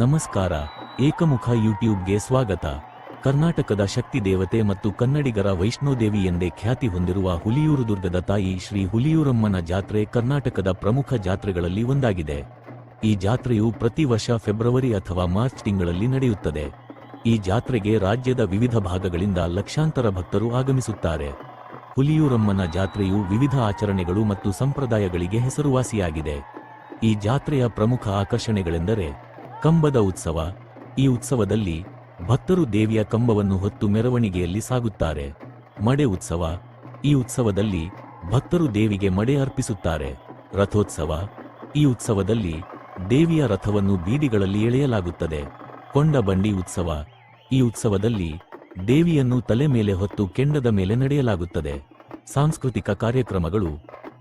ನಮಸ್ಕಾರ, ಏಕಮುಖ ಯೂಟ್ಯೂಬ್ಗೆ ಸ್ವಾಗತ. ಕರ್ನಾಟಕದ ಶಕ್ತಿ ದೇವತೆ ಮತ್ತು ಕನ್ನಡಿಗರ ವೈಷ್ಣೋದೇವಿ ಎಂದೇ ಖ್ಯಾತಿ ಹೊಂದಿರುವ ಹುಲಿಯೂರು ದುರ್ಗದ ತಾಯಿ ಶ್ರೀ ಹುಲಿಯೂರಮ್ಮನ ಜಾತ್ರೆ ಕರ್ನಾಟಕದ ಪ್ರಮುಖ ಜಾತ್ರೆಗಳಲ್ಲಿ ಒಂದಾಗಿದೆ. ಈ ಜಾತ್ರೆಯು ಪ್ರತಿ ವರ್ಷ ಫೆಬ್ರವರಿ ಅಥವಾ ಮಾರ್ಚ್ ತಿಂಗಳಲ್ಲಿ ನಡೆಯುತ್ತದೆ. ಈ ಜಾತ್ರೆಗೆ ರಾಜ್ಯದ ವಿವಿಧ ಭಾಗಗಳಿಂದ ಲಕ್ಷಾಂತರ ಭಕ್ತರು ಆಗಮಿಸುತ್ತಾರೆ. ಹುಲಿಯೂರಮ್ಮನ ಜಾತ್ರೆಯು ವಿವಿಧ ಆಚರಣೆಗಳು ಮತ್ತು ಸಂಪ್ರದಾಯಗಳಿಗೆ ಹೆಸರುವಾಸಿಯಾಗಿದೆ. ಈ ಜಾತ್ರೆಯ ಪ್ರಮುಖ ಆಕರ್ಷಣೆಗಳೆಂದರೆ ಕಂಬದ ಉತ್ಸವ. ಈ ಉತ್ಸವದಲ್ಲಿ ಭಕ್ತರು ದೇವಿಯ ಕಂಬವನ್ನು ಹೊತ್ತು ಮೆರವಣಿಗೆಯಲ್ಲಿ ಸಾಗುತ್ತಾರೆ. ಮಡೆ ಉತ್ಸವ. ಈ ಉತ್ಸವದಲ್ಲಿ ಭಕ್ತರು ದೇವಿಗೆ ಮಡೆ ಅರ್ಪಿಸುತ್ತಾರೆ. ರಥೋತ್ಸವ. ಈ ಉತ್ಸವದಲ್ಲಿ ದೇವಿಯ ರಥವನ್ನು ಬೀದಿಗಳಲ್ಲಿ ಎಳೆಯಲಾಗುತ್ತದೆ. ಕೊಂಡ ಬಂಡಿ ಉತ್ಸವ. ಈ ಉತ್ಸವದಲ್ಲಿ ದೇವಿಯನ್ನು ತಲೆ ಮೇಲೆ ಹೊತ್ತು ಕೆಂಡದ ಮೇಲೆ ನಡೆಯಲಾಗುತ್ತದೆ. ಸಾಂಸ್ಕೃತಿಕ ಕಾರ್ಯಕ್ರಮಗಳು.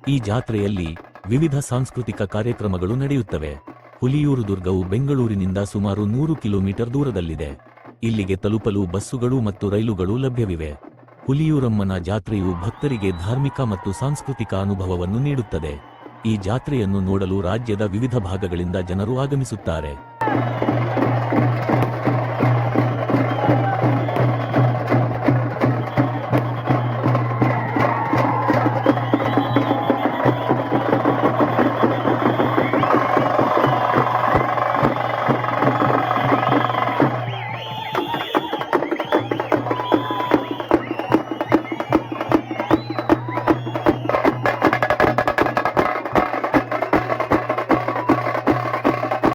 ಈ ಜಾತ್ರೆಯಲ್ಲಿ ವಿವಿಧ ಸಾಂಸ್ಕೃತಿಕ ಕಾರ್ಯಕ್ರಮಗಳು ನಡೆಯುತ್ತವೆ. ಹುಲಿಯೂರು ದುರ್ಗವು ಬೆಂಗಳೂರಿನಿಂದ ಸುಮಾರು ನೂರು ಕಿಲೋಮೀಟರ್ ದೂರದಲ್ಲಿದೆ. ಇಲ್ಲಿಗೆ ತಲುಪಲು ಬಸ್ಸುಗಳು ಮತ್ತು ರೈಲುಗಳು ಲಭ್ಯವಿವೆ. ಹುಲಿಯೂರಮ್ಮನ ಜಾತ್ರೆಯು ಭಕ್ತರಿಗೆ ಧಾರ್ಮಿಕ ಮತ್ತು ಸಾಂಸ್ಕೃತಿಕ ಅನುಭವವನ್ನು ನೀಡುತ್ತದೆ. ಈ ಜಾತ್ರೆಯನ್ನು ನೋಡಲು ರಾಜ್ಯದ ವಿವಿಧ ಭಾಗಗಳಿಂದ ಜನರು ಆಗಮಿಸುತ್ತಾರೆ.